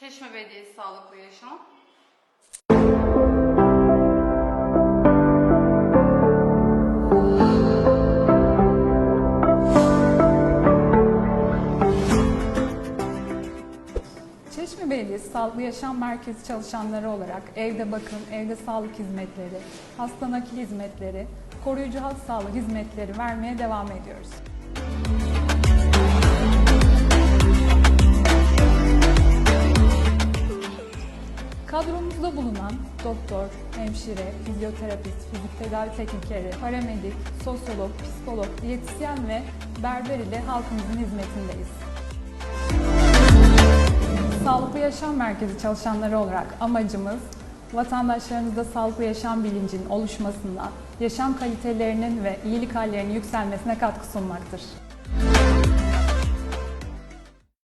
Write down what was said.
Çeşme Belediyesi Sağlıklı Yaşam. Çeşme Belediyesi Sağlıklı Yaşam Merkezi çalışanları olarak evde bakım, evde sağlık hizmetleri, hasta nakil hizmetleri, koruyucu halk sağlığı hizmetleri vermeye devam ediyoruz. Kadromuzda bulunan doktor, hemşire, fizyoterapist, fizik tedavi teknikeri, paramedik, sosyolog, psikolog, diyetisyen ve berber ile halkımızın hizmetindeyiz. Sağlıklı Yaşam Merkezi çalışanları olarak amacımız vatandaşlarımızda sağlıklı yaşam bilincinin oluşmasına, yaşam kalitelerinin ve iyilik hallerinin yükselmesine katkı sunmaktır.